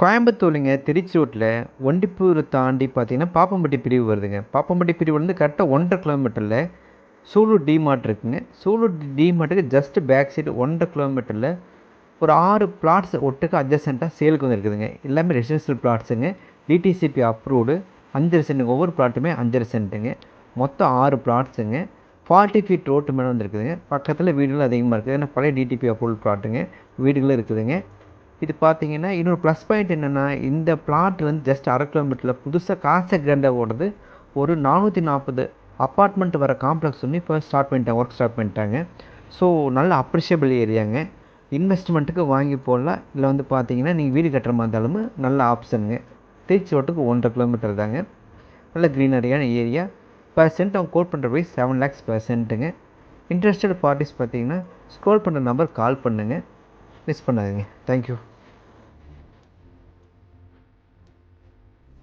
கோயம்புத்தூருங்க திருச்சி ரோட்டில் ஒண்டிப்பூர் தாண்டி பார்த்தீங்கன்னா பாப்பம்பட்டி பிரிவு வருதுங்க. பாப்பம்பட்டி பிரிவுலேருந்து கரெக்டாக ஒன்றரை கிலோமீட்டரில் சூலூர் டிமார்ட் இருக்குங்க. சூலூர் டிமார்ட்டுக்கு ஜஸ்ட் பேக் சைடு ஒன்றரை கிலோமீட்டரில் ஒரு ஆறு பிளாட்ஸ் ஒட்டுக்கு அட்ஜஸ்டண்ட்டாக சேலுக்கு வந்து இருக்குதுங்க எல்லாமே ரெசிடென்ஷியல் பிளாட்ஸுங்க டிடிசிபி அப்ரூவ்டு அஞ்சு சென்ட்டுங்க ஒவ்வொரு பிளாட்டுமே அஞ்சரை சென்ட்டுங்க மொத்தம் ஆறு பிளாட்ஸுங்க ஃபார்ட்டி ஃபீட் ரோட்டு மேலே வந்துருக்குதுங்க. பக்கத்தில் வீடுகள் அதிகமாக இருக்குது. ஏன்னா பழைய டிடிபி அப்ரூவல் பிளாட்டுங்க வீடுகளும் இருக்குதுங்க. இது பார்த்தீங்கன்னா இன்னொரு ப்ளஸ் பாயிண்ட் என்னென்னா இந்த பிளாட் வந்து ஜஸ்ட் அரை கிலோமீட்டரில் புதுசாக காசை கிராண்டா ஓடுது. ஒரு நானூற்றி நாற்பது அப்பார்ட்மெண்ட் வர காம்ப்ளெக்ஸ் வந்து இப்போ ஸ்டார்ட் பண்ணிட்டாங்க ஒர்க் ஸ்டார்ட் பண்ணிட்டாங்க. ஸோ நல்ல அப்ரிஷியபிள் ஏரியாங்க இன்வெஸ்ட்மெண்ட்டுக்கு வாங்கி போடலாம். இல்லை வந்து பார்த்தீங்கன்னா நீங்கள் வீடு கட்டுற மாதிரி இருந்தாலும் நல்ல ஆப்ஷனுங்க திருச்சி ரோட்டுக்கு ஒன்றரை கிலோமீட்டர் தாங்க. நல்ல க்ரீனரியான ஏரியா பர்சன்ட் அவங்க கோட் பண்ணுற போய் செவன் லேக்ஸ் பர்சன்ட்டுங்க இன்ட்ரெஸ்டட் பார்ட்டிஸ் பார்த்தீங்கன்னா ஸ்க்ரோல் பண்ணுற நம்பர் கால் பண்ணுங்கள் மிஸ் பண்ணாதீங்க. தேங்க்யூ